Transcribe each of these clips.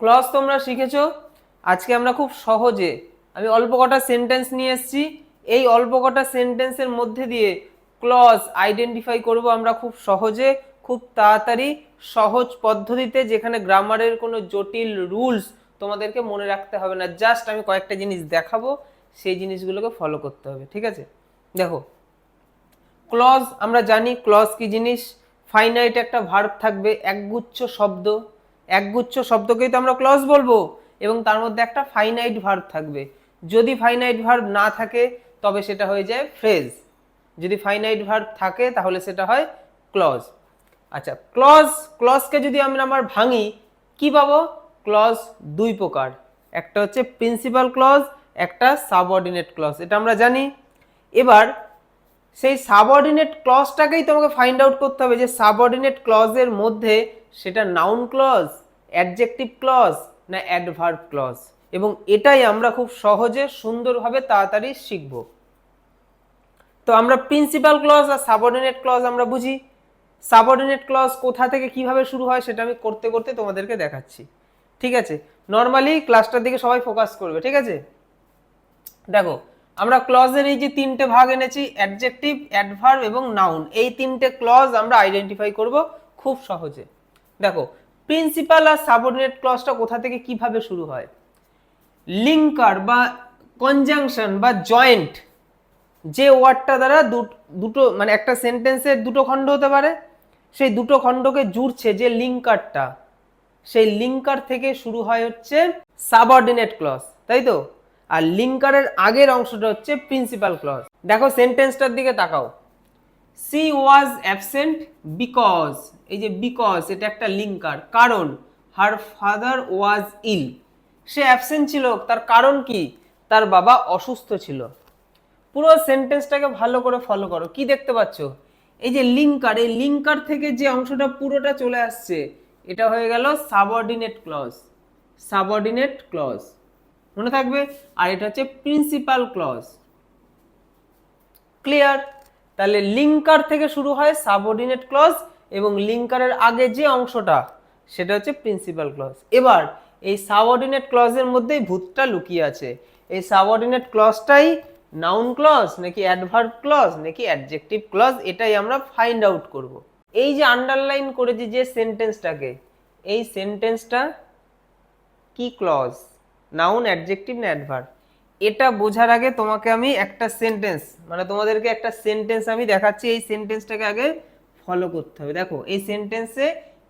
Clause তোমরা শিখেছো? আজকে আমরা খুব সহজে, আমি অল্প কটা সেন্টেন্স নিয়ে এসেছি। এই অল্প কটা সেন্টেন্সের মধ্যে দিয়ে ক্লজ আইডেন্টিফাই করব আমরা খুব সহজে, খুব তাড়াতাড়ি, সহজ পদ্ধতিতে, যেখানে গ্রামারের কোনো জটিল রুলস তোমাদেরকে মনে রাখতে হবে না। জাস্ট আমি কয়েকটা জিনিস দেখাবো, সেই জিনিসগুলোকে ফলো করতে হবে, ঠিক আছে? দেখো ক্লজ আমরা জানি ক্লজ কি জিনিস? ফাইনাইট একটা ভার্ব থাকবে, একগুচ্ছ শব্দ। একগুচ্ছ শব্দকেই তো আমরা ক্লজ বলব এবং তার মধ্যে একটা ফাইনাইট ভার্ব থাকবে। যদি ফাইনাইট ভার্ব না থাকে, তবে সেটা হয়ে যায় ফ্রেজ যদি ফাইনাইট ভার্ব থাকে, তাহলে সেটা হয় ক্লজ আচ্ছা ক্লজ ক্লজকে যদি আমরা আমার ভাঙি, কি পাবো? ক্লজ দুই প্রকার। একটা হচ্ছে প্রিন্সিপাল ক্লজ একটা সাবঅর্ডিনেট ক্লজ এটা আমরা জানি। এবার, সেই সাবঅর্ডিনেট ক্লজটাকেই তোমাকে ফাইন্ড আউট করতে হবে যে সাবঅর্ডিনেট ক্লজের মধ্যে সেটা নাউন ক্লজ অ্যাডজেক্টিভ ক্লজ না অ্যাডভার্ব ক্লজ এবং এটাই আমরা খুব সহজে সুন্দরভাবে তাড়াতাড়ি শিখব। তো আমরা প্রিন্সিপাল ক্লজ আর সাবঅর্ডিনেট ক্লজ আমরা বুঝি। সাবঅর্ডিনেট ক্লজ কোথা থেকে কীভাবে শুরু হয় সেটা আমি করতে করতে তোমাদেরকে দেখাচ্ছি। ঠিক আছে? নর্মালি ক্লাসটার দিকে সবাই ফোকাস করবে, ঠিক আছে? দেখো, আমরা ক্লজের এই যে তিনটে ভাগ এনেছি অ্যাডজেক্টিভ অ্যাডভার্ব এবং নাউন এই তিনটে ক্লজ আমরা আইডেন্টিফাই করব খুব সহজে। প্রিন্সিপাল আর সাবঅর্ডিনেট ক্লজটা কোথা থেকে কীভাবে শুরু হয়? লিঙ্কার বা কনজাংশন বা জয়েন্ট যে ওয়ার্ডটা দ্বারা দুটো মানে একটা সেন্টেন্সের দুটো খণ্ড হতে পারে, সেই দুটো খণ্ডকে জুড়ছে যে লিঙ্কারটা সেই লিঙ্কার থেকে শুরু হয় হচ্ছে সাবঅর্ডিনেট ক্লজ তাই তো? আর লিঙ্কারের আগের অংশটা হচ্ছে প্রিন্সিপাল ক্লজ দেখো সেন্টেন্সটার দিকে তাকাও। সি ওয়াজ অ্যাবসেন্ট বিকজ এই যে বিকজ এটা একটা লিঙ্কার কারণ her father was ill say absent ছিল, তার কারণ কি? তার বাবা অসুস্থ ছিল। পুরো সেন্টেন্সটাকে ভালো করে ফলো করো। কি দেখতে পাচ্ছ? এই যে লিঙ্কার এই লিঙ্কার থেকে যে অংশটা পুরোটা চলে আসছে, এটা হয়ে গেল সাবঅর্ডিনেট ক্লজ সাবঅর্ডিনেট ক্লজ মনে থাকবে? আর এটা হচ্ছে প্রিন্সিপাল ক্লজ ক্লিয়ার তাহলে লিঙ্কার থেকে শুরু হয় সাবঅর্ডিনেট ক্লজ এবং লিঙ্কারের আগে যে অংশটা, সেটা হচ্ছে প্রিন্সিপাল ক্লজ এবার, এই সাবঅর্ডিনেট ক্লজের মধ্যেই ভূতটা লুকিয়ে আছে। এই সাবঅর্ডিনেট ক্লজটাই নাউন ক্লজ নাকি অ্যাডভার্ব ক্লজ নাকি অ্যাডজেক্টিভ ক্লজ এটাই আমরা ফাইন্ড আউট করব। এই যে আন্ডারলাইন করেছি যে সেন্টেন্সটাকে এই সেন্টেন্সটা কি ক্লজ নাউন অ্যাডজেক্টিভ না অ্যাডভার্ব এটা বোঝার আগে তোমাকে আমি একটা সেন্টেন্স মানে তোমাদেরকে একটা সেন্টেন্স আমি দেখাচ্ছি, এই সেন্টেন্সটাকে আগে ফলো করতে হবে। দেখো, এই সেন্টেন্সে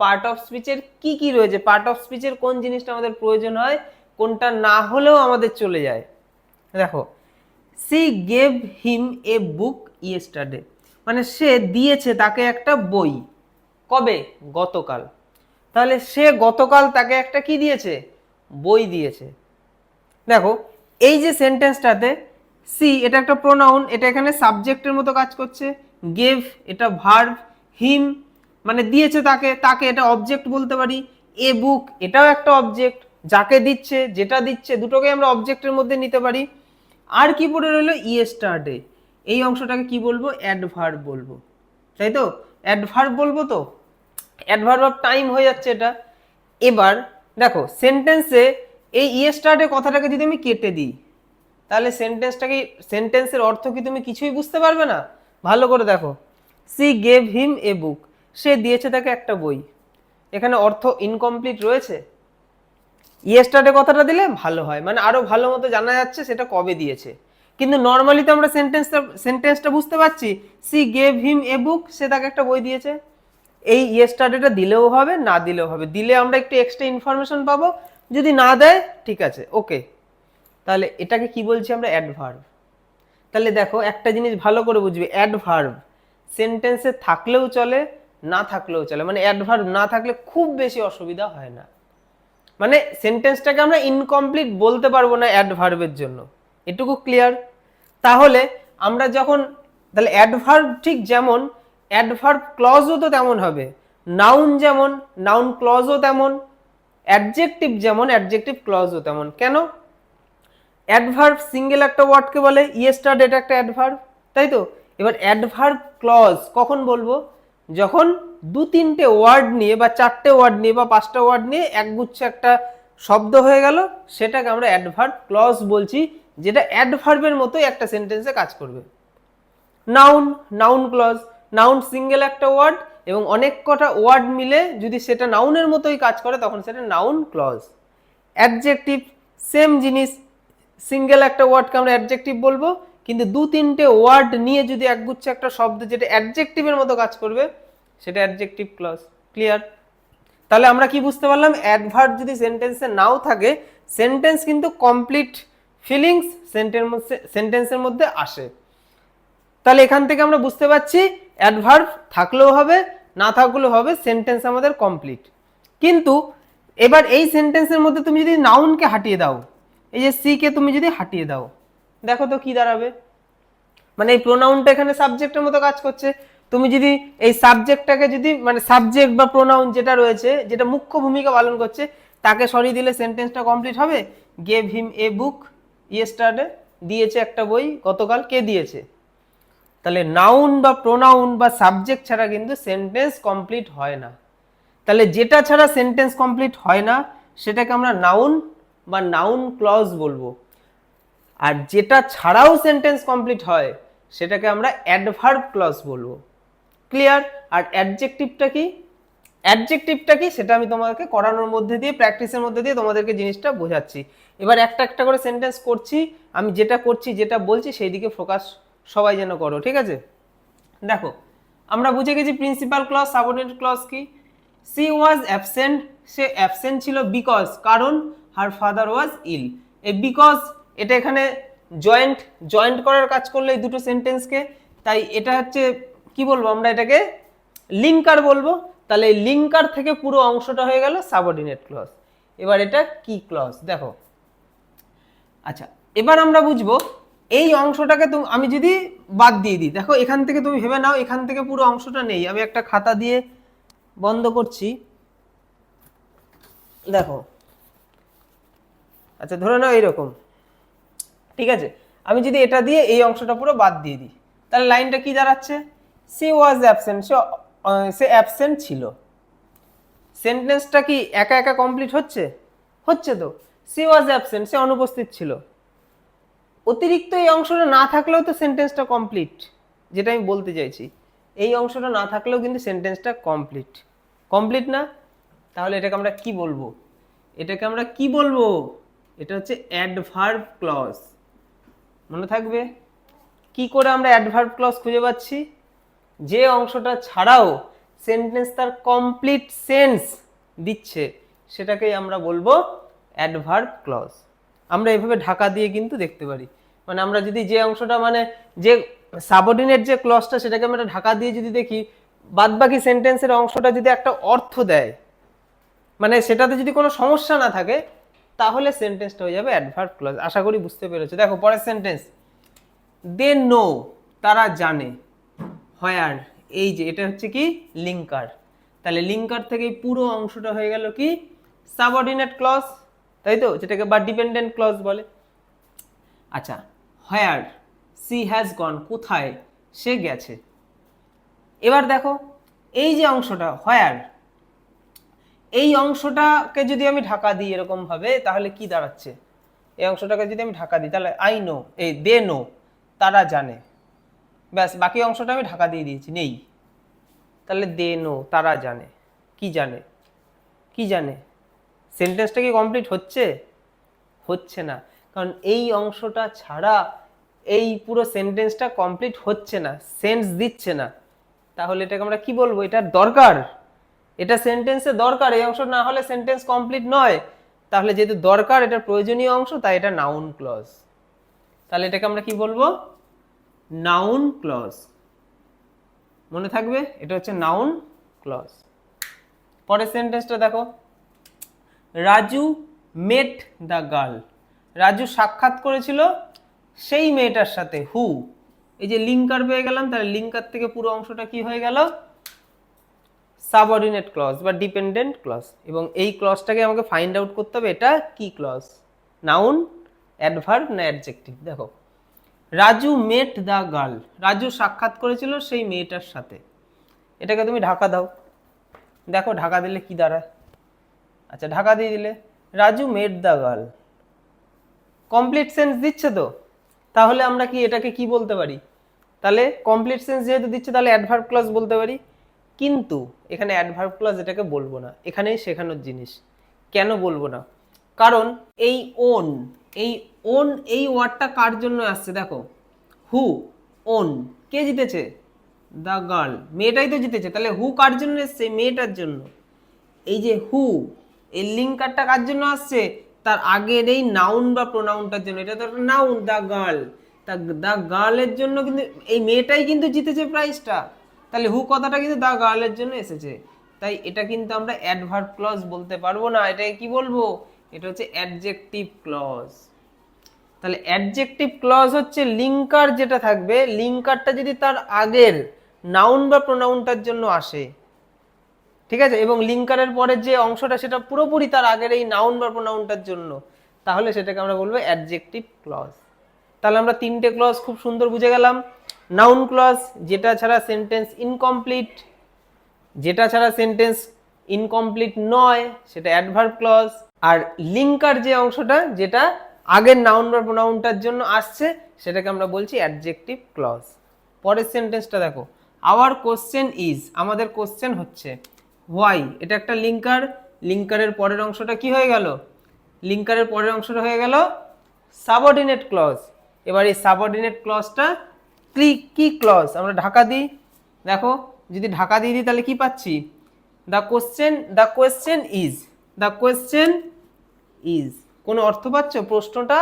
পার্ট অফ স্পিচের কি কি রয়েছে? পার্ট অফ স্পিচের কোন জিনিসটা আমাদের প্রয়োজন হয়? কোনটা না হলেও আমাদের চলে যায়। দেখো she gave him a book yesterday মানে সে দিয়েছে তাকে একটা বই। কবে? গতকাল। তাহলে সে গতকাল তাকে একটা কি দিয়েছে? বই দিয়েছে। দেখো এই যে সেন্টেন্সটাতে সি এটা একটা প্রোনাউন এটা এখানে সাবজেক্টের মতো কাজ করছে। গেভ এটা ভার্ব হিম মানে দিয়েছে তাকে তাকে এটা অবজেক্ট বলতে পারি। এ বুক এটাও একটা অবজেক্ট যাকে দিচ্ছে, যেটা দিচ্ছে দুটোকে আমরা অবজেক্টের মধ্যে নিতে পারি। আর কি পড়ে রইল? ইয়েস্টারডে এই অংশটাকে কি বলব? অ্যাডভার্ব বলব। তাই তো? অ্যাডভার্ব বলব তো? অ্যাডভার্ব অফ টাইম হয়ে যাচ্ছে এটা। এবার, দেখো সেন্টেন্সে এই ইয়ে ইয়েস্টারডে কথাটাকে যদি আমি কেটে দিই, তাহলে সেন্টেন্সটাকে সেন্টেন্সের অর্থ কি তুমি কিছুই বুঝতে পারবে না? ভালো করে দেখো। সি গেভ হিম এ বুক সে দিয়েছে তাকে একটা বই। এখানে অর্থ ইনকমপ্লিট রয়েছে? ইয়েস্টারডে কথাটা দিলে ভালো হয়। মানে আরও ভালো মতো জানা যাচ্ছে সেটা কবে দিয়েছে। কিন্তু নর্মালি তো আমরা সেন্টেন্সটা সেন্টেন্সটা বুঝতে পারছি। সি গেভ হিম এ বুক সে তাকে একটা বই দিয়েছে। এই ইয়েস্টারডেটা দিলেও হবে, না দিলেও হবে। দিলে আমরা একটু এক্সট্রা ইনফরমেশন পাবো। যদি না দেয়, ঠিক আছে ওকে তাহলে এটাকে কি বলছি আমরা? অ্যাডভার্ব তাহলে দেখো, একটা জিনিস ভালো করে বুঝবি অ্যাডভার্ব সেন্টেন্সে থাকলেও চলে, না থাকলেও চলে। মানে অ্যাডভার্ব না থাকলে খুব বেশি অসুবিধা হয় না। মানে সেন্টেন্সটাকে আমরা ইনকমপ্লিট বলতে পারব না অ্যাডভার্বের জন্য। এটুকু ক্লিয়ার তাহলে আমরা যখন, তাহলে অ্যাডভার্ব ঠিক যেমন অ্যাডভার্ব ক্লজও তো তেমন হবে। নাউন যেমন নাউন ক্লজও তেমন অ্যাডজেক্টিভ যেমন, অ্যাডজেক্টিভ ক্লজও তেমন। কেন? অ্যাডভার্ব সিঙ্গেল একটা ওয়ার্ডকে বলে ইয়েস্টারডে এটা একটা অ্যাডভার্ব তাই তো? এবার অ্যাডভার্ব ক্লজ কখন বলব? যখন দু তিনটে ওয়ার্ড নিয়ে বা চারটে ওয়ার্ড নিয়ে বা পাঁচটা ওয়ার্ড নিয়ে একগুচ্ছ একটা শব্দ হয়ে গেল, সেটাকে আমরা অ্যাডভার্ব ক্লজ বলছি, যেটা অ্যাডভার্বের মতোই একটা সেন্টেন্সে কাজ করবে। Noun noun clause noun single একটা ওয়ার্ড এবং অনেক কটা ওয়ার্ড মিলে যদি সেটা নাউনের মতোই কাজ করে, তখন সেটা নাউন ক্লজ অ্যাডজেক্টিভ সেম জিনিস সিঙ্গেল একটা ওয়ার্ডকে আমরা অ্যাডজেক্টিভ বলব, কিন্তু দু তিনটে ওয়ার্ড নিয়ে যদি একগুচ্ছ একটা শব্দ যেটা অ্যাডজেক্টিভের মতো কাজ করবে, সেটা অ্যাডজেক্টিভ ক্লজ ক্লিয়ার তাহলে আমরা কি বুঝতে পারলাম? অ্যাডভার্ব যদি সেন্টেন্সে নাও থাকে সেন্টেন্স কিন্তু কমপ্লিট ফিলিংস সেন্টেন্সের মধ্যে আসে। তাহলে এখান থেকে আমরা বুঝতে পারছি অ্যাডভার্ব থাকলেও হবে না থাকলেও হবে সেন্টেন্স আমাদের কমপ্লিট কিন্তু এবার এই সেন্টেন্সের মধ্যে তুমি যদি নাউনকে হাঁটিয়ে দাও, এই যে সি কে তুমি যদি হাঁটিয়ে দাও, দেখো তো কি দাঁড়াবে? মানে এই প্রোনাউনটা এখানে সাবজেক্টের মতো কাজ করছে। তুমি যদি এই সাবজেক্টটাকে যদি মানে সাবজেক্ট বা প্রোনাউন যেটা রয়েছে, যেটা মুখ্য ভূমিকা পালন করছে, তাকে সরিয়ে দিলে সেন্টেন্সটা কমপ্লিট হবে। Gave him a book yesterday দিয়েছে একটা বই, গতকাল কে দিয়েছে? তাহলে নাউন বা প্রোনাউন বা সাবজেক্ট ছাড়া কিন্তু সেন্টেন্স কমপ্লিট হয় না। তাহলে যেটা ছাড়া সেন্টেন্স কমপ্লিট হয় না, সেটাকে আমরা নাউন বা নাউন ক্লজ বলব। আর যেটা ছাড়াও সেন্টেন্স কমপ্লিট হয়, সেটাকে আমরা অ্যাডভার্ব ক্লজ বলব। ক্লিয়ার আর অ্যাডজেক্টিভটা কি? অ্যাডজেক্টিভটা কি? সেটা আমি তোমাদেরকে করানোর মধ্যে দিয়ে প্র্যাকটিসের মধ্যে দিয়ে তোমাদেরকে জিনিসটা বোঝাচ্ছি। এবার একটা একটা করে সেন্টেন্স করছি, আমি যেটা করছি, যেটা বলছি সেই দিকে ফোকাস সবাই যেন করো, ঠিক আছে? দেখো, আমরা বুঝে গেছি প্রিন্সিপাল ক্লস সাবঅর্ডিনেট ক্লজ কি? সি ওয়াজ অ্যাবসেন্ট সে অ্যাবসেন্ট ছিল বিকজ কারণ her father was ill A because এটা এখানে জয়েন্ট জয়েন্ট করার কাজ করলে এই দুটো সেন্টেন্সকে তাই এটা হচ্ছে, কি বলব আমরা এটাকে? লিঙ্কার বলব। তাহলে এই লিঙ্কার থেকে পুরো অংশটা হয়ে গেল সাবঅর্ডিনেট ক্লজ এবার এটা কি ক্লজ দেখো। আচ্ছা এবার আমরা বুঝব এই অংশটাকে তুমি, আমি যদি বাদ দিয়ে দিই, দেখো এখান থেকে তুমি ভেবে নাও, এখান থেকে পুরো অংশটা নেই, আমি একটা খাতা দিয়ে বন্ধ করছি। দেখো। আচ্ছা ধরে নাও এইরকম। ঠিক আছে? আমি যদি এটা দিয়ে এই অংশটা পুরো বাদ দিয়ে দিই, তাহলে লাইনটা কি দাঁড়াচ্ছে? সি ওয়াজ অ্যাবসেন্ট সে সে অ্যাবসেন্ট ছিল। সেন্টেন্সটা কি একা একা কমপ্লিট হচ্ছে? হচ্ছে তো। সি ওয়াজ অ্যাবসেন্ট সে অনুপস্থিত ছিল। অতিরিক্ত এই অংশটা না থাকলেও তো সেন্টেন্সটা কমপ্লিট যেটা আমি বলতে চাইছি। এই অংশটা না থাকলেও কিন্তু সেন্টেন্সটা কমপ্লিট কমপ্লিট না? তাহলে এটাকে আমরা কি বলব? এটাকে আমরা কি বলব? এটা হচ্ছে অ্যাডভার্ব ক্লজ মনে থাকবে? কি করে আমরা অ্যাডভার্ব ক্লজ খুঁজে পাচ্ছি? যে অংশটা ছাড়াও সেন্টেন্স তার কমপ্লিট সেন্স দিচ্ছে, সেটাকেই আমরা বলব অ্যাডভার্ব ক্লজ আমরা এভাবে ঢাকা দিয়ে কিন্তু দেখতে পারি। মানে আমরা যদি যে অংশটা মানে যে সাবঅর্ডিনেট যে ক্লজটা সেটাকে আমরা ঢাকা দিয়ে যদি দেখি, বাদবাকি সেন্টেন্সের অংশটা যদি একটা অর্থ দেয় মানে সেটাতে যদি কোনো সমস্যা না থাকে, তাহলে সেন্টেন্সটা হয়ে যাবে অ্যাডভার্ব ক্লজ আশা করি বুঝতে পেরেছ। দেখো, পরের সেন্টেন্স দে নো তারা জানে হয়ার এই যে, এটা হচ্ছে কি? লিঙ্কার তাহলে লিঙ্কার থেকে পুরো অংশটা হয়ে গেল কি? সাবঅর্ডিনেট ক্লজ তাই তো যেটাকে বা ডিপেন্ডেন্ট ক্লজ বলে। আচ্ছা হয়ার সি হ্যাজ গন কোথায় সে গেছে। এবার দেখো, এই যে অংশটা হয়ার এই অংশটাকে যদি আমি ঢাকা দিই এরকম ভাবে তাহলে কি দাঁড়াচ্ছে? এই অংশটাকে যদি আমি ঢাকা দিই, তাহলে আই নো এই দে নো তারা জানে। ব্যাস, বাকি অংশটা আমি ঢাকা দিয়ে দিয়েছি, নেই। তাহলে দে নো তারা জানে। কি জানে? কি জানে? সেন্টেন্সটা কি কমপ্লিট হচ্ছে? হচ্ছে না। কারণ এই অংশটা ছাড়া এই পুরো সেন্টেন্সটা কমপ্লিট হচ্ছে না, সেন্স দিচ্ছে না। তাহলে এটাকে আমরা কি বলব? এটার দরকার। এটা সেন্টেন্সে দরকার। এই অংশ না হলে সেন্টেন্স কমপ্লিট নয়। তাহলে যেহেতু দরকার, এটা প্রয়োজনীয় অংশ, তাই এটা নাউন ক্লজ তাহলে এটাকে আমরা কি বলব? নাউন ক্লজ মনে থাকবে? এটা হচ্ছে নাউন ক্লজ পরের সেন্টেন্সটা দেখো। Raju met the girl Raju সাক্ষাৎ করেছিল সেই মেয়েটার সাথে হু এই যে লিঙ্কার পেয়ে গেলাম, তাহলে লিঙ্কার থেকে পুরো অংশটা কি হয়ে গেল? সাবঅর্ডিনেট ক্লজ বা ডিপেন্ডেন্ট ক্লজ এবং এই ক্লজটাকে আমাকে ফাইন্ড আউট করতে হবে, এটা কি ক্লজ নাউন অ্যাডভার্ব না অ্যাডজেক্টিভ দেখো, Raju met the girl Raju সাক্ষাৎ করেছিল সেই মেয়েটার সাথে। এটাকে তুমি ঢাকা দাও। দেখো, ঢাকা দিলে কি দাঁড়ায়? আচ্ছা ঢাকা দিয়ে দিলে। Raju made the girl complete sense দিচ্ছে তো? তাহলে আমরা কি এটাকে কি বলতে পারি? তাহলে কমপ্লিট সেন্স যেহেতু দিচ্ছে, তাহলে অ্যাডভার্ব ক্লাস বলতে পারি। কিন্তু এখানে অ্যাডভার্ব ক্লাস এটাকে বলব না। এখানেই শেখানোর জিনিস। কেন বলব না? কারণ এই ওন এই ওন এই ওয়ার্ডটা কার জন্য আসছে দেখো? হু ওন কে জিতেছে? দ্য গার্ল মেয়েটাই তো জিতেছে। তাহলে হু কার জন্য এসছে? মেয়েটার জন্য। এই যে হু এই লিঙ্কারটা কার জন্য আসছে? তার আগের এই নাউন বা প্রোনাউনটার জন্য। এটা তো নাউন দ্য গার্ল তা দ্য গার্লের জন্য কিন্তু এই মেয়েটাই কিন্তু জিতেছে প্রাইজটা তাহলে হু কথাটা কিন্তু দ্য গার্লের জন্য এসেছে। তাই এটা কিন্তু আমরা অ্যাডভার্ব ক্লজ বলতে পারব না। এটাকে কি বলব? এটা হচ্ছে অ্যাডজেক্টিভ ক্লজ তাহলে অ্যাডজেক্টিভ ক্লজ হচ্ছে লিঙ্কার যেটা থাকবে। লিঙ্কারটা যদি তার আগের নাউন বা প্রোনাউনটার জন্য আসে ঠিক আছে? এবং লিঙ্কারের পরের যে অংশটা, সেটা পুরোপুরি তার আগের এই নাউন বা প্রোনাউনটার জন্য। তাহলে সেটাকে আমরা বলব অ্যাডজেক্টিভ ক্লজ তাহলে আমরা তিনটে ক্লজ খুব সুন্দর বুঝে গেলাম। নাউন ক্লজ যেটা ছাড়া সেন্টেন্স ইনকমপ্লিট যেটা ছাড়া সেন্টেন্স ইনকমপ্লিট নয়, সেটা অ্যাডভার্ব ক্লজ আর লিঙ্কার যে অংশটা, যেটা আগের নাউন বা প্রোনাউনটার জন্য আসছে, সেটাকে আমরা বলছি অ্যাডজেক্টিভ ক্লজ পরের সেন্টেন্সটা দেখো। আওয়ার কোশ্চেন ইজ আমাদের কোশ্চেন হচ্ছে হোয়াই এটা একটা লিঙ্কার লিঙ্কারের পরের অংশটা কি হয়ে গেল? লিঙ্কারের পরের অংশটা হয়ে গেল সাবঅর্ডিনেট ক্লজ এবার এই সাবঅর্ডিনেট ক্লজটা কি কি ক্লজ আমরা ঢাকা দিই। দেখো, যদি ঢাকা দিয়ে দিই, তাহলে কি পাচ্ছি? The question the question is the question is কোনো অর্থ পাচ্ছ? প্রশ্নটা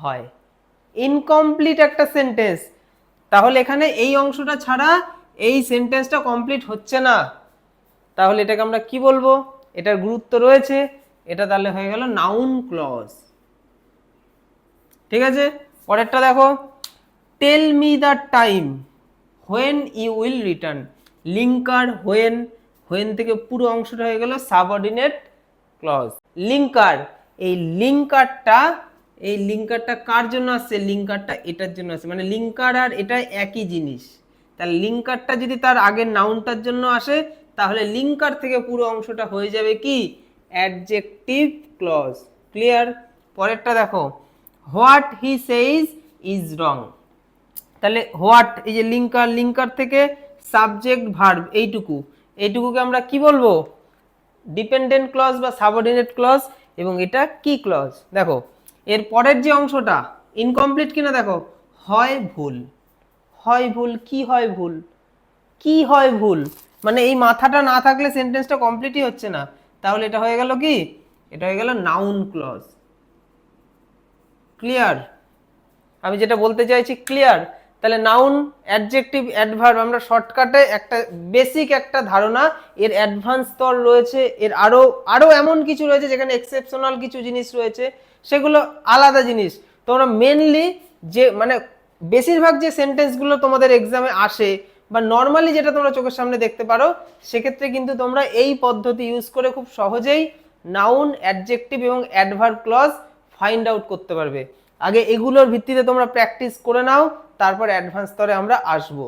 হয়। ইনকমপ্লিট একটা সেন্টেন্স তাহলে এখানে এই অংশটা ছাড়া এই সেন্টেন্সটা কমপ্লিট হচ্ছে না। তাহলে এটাকে আমরা কি বলব? এটার গুরুত্ব রয়েছে। এটা তাহলে হয়ে গেল নাউন ক্লজ ঠিক আছে? পরেরটা দেখো। Tell me the time when you will return linker when when থেকে পুরো অংশটা হয়ে গেল সাবঅর্ডিনেট ক্লজ লিঙ্কার এই লিঙ্কারটা এই লিঙ্কারটা কার জন্য আসছে? লিঙ্কারটা এটার জন্য আসছে। মানে লিঙ্কার আর এটা একই জিনিস। তাহলে লিঙ্কারটা যদি তার আগের নাউনটার জন্য আসে তাহলে লিঙ্কার থেকে পুরো অংশটা হয়ে যাবে কি? অ্যাডজেক্টিভ ক্লজ ক্লিয়ার পরেরটা দেখো। হোয়াট হি সেইজ ইজ রং তাহলে হোয়াট এই যে লিঙ্কার লিঙ্কার থেকে সাবজেক্ট ভার্ব এইটুকু। এইটুকুকে আমরা কি বলব? ডিপেন্ডেন্ট ক্লজ বা সাবঅর্ডিনেট ক্লজ এবং এটা কি ক্লজ দেখো, এর পরের যে অংশটা ইনকমপ্লিট কিনা দেখো? হয় ভুল। হয় ভুল, কি হয় ভুল? কি হয় ভুল? মানে এই মাথাটা না থাকলে সেন্টেন্সটা কমপ্লিটই হচ্ছে না। তাহলে এটা হয়ে গেল কি? এটা হয়ে গেল নাউন ক্লজ ক্লিয়ার আমি যেটা বলতে চাইছি ক্লিয়ার তাহলে নাউন অ্যাডজেক্টিভ অ্যাডভার্ব আমরা শর্টকাটে একটা বেসিক একটা ধারণা, এর অ্যাডভান্স স্তর রয়েছে, এর আরও আরও এমন কিছু রয়েছে যেখানে এক্সেপশনাল কিছু জিনিস রয়েছে, সেগুলো আলাদা জিনিস। তোমরা মেনলি যে মানে বেশিরভাগ যে সেন্টেন্সগুলো তোমাদের এক্সামে আসে বা নর্মালি যেটা তোমরা চোখের সামনে দেখতে পারো, সেক্ষেত্রে কিন্তু তোমরা এই পদ্ধতি ইউজ করে খুব সহজেই নাউন অ্যাডজেক্টিভ এবং অ্যাডভার্ব ক্লজ ফাইন্ড আউট করতে পারবে। আগে এগুলোর ভিত্তিতে তোমরা প্র্যাকটিস করে নাও, তারপর অ্যাডভান্স স্তরে আমরা আসব।